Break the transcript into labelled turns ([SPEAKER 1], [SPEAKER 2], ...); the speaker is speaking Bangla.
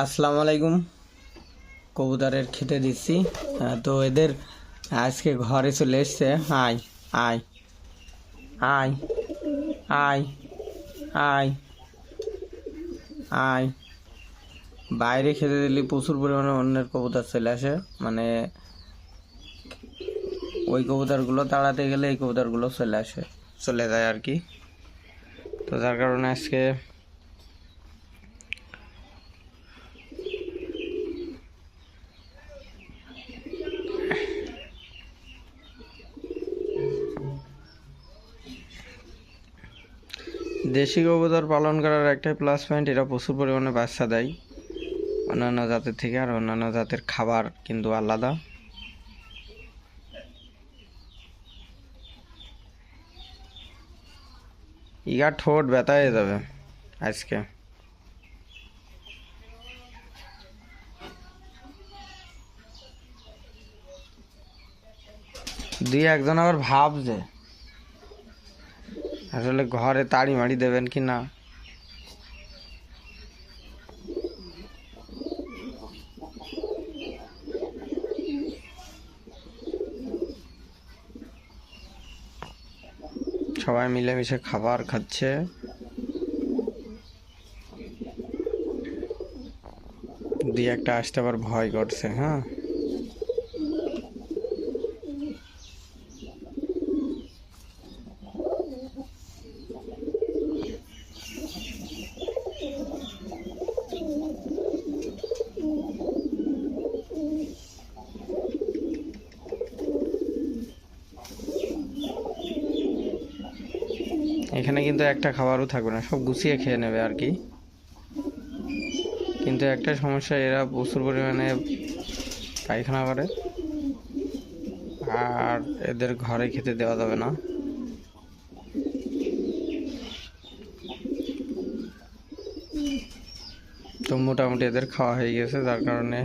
[SPEAKER 1] আসসালামু আলাইকুম। কবুতরের খেতে দিচ্ছি। তো এদের আজকে ঘরে চলে এসছে। আয় আয় আয় আয় আয় আয়। বাইরে খেতে দিলে প্রচুর পরিমাণে অন্যের কবুতর চলে আসে। মানে ওই কবুতরগুলো তাড়াতে গেলে এই কবুতরগুলো চলে আসে, চলে যায় আর কি। তো যার কারণে আজকে দেশি কবুতর পালন করার একটাই প্লাস পয়েন্ট এরা প্রচুর পরিমাণে বাচ্চা দেয়। অন্যান্য জাতের থেকে আর অন্যান্য জাতের খাবার কিন্তু আলাদা। ইগা ঠোঁট ব্যথা হয়ে যাবে আজকে। দুই একজন আবার ভাবছে আসলে ঘরে তাড়ি মাড়ি দেবেন কি না? সবাই মিলেমিশে খাবার খাচ্ছে। দুই একটা আসতে আবার ভয় করছে হ্যাঁ? এখানে কিন্তু একটা খাবারও থাকবে না, সব গুছিয়ে খেয়ে নেবে আর কি। কিন্তু একটা সমস্যা, এরা প্রচুর পরিমাণে পায়খানা করে। আর এদের ঘরে খেতে দেওয়া যাবে না। তো মোটামুটি এদের খাওয়া হয়ে গেছে, যার কারণে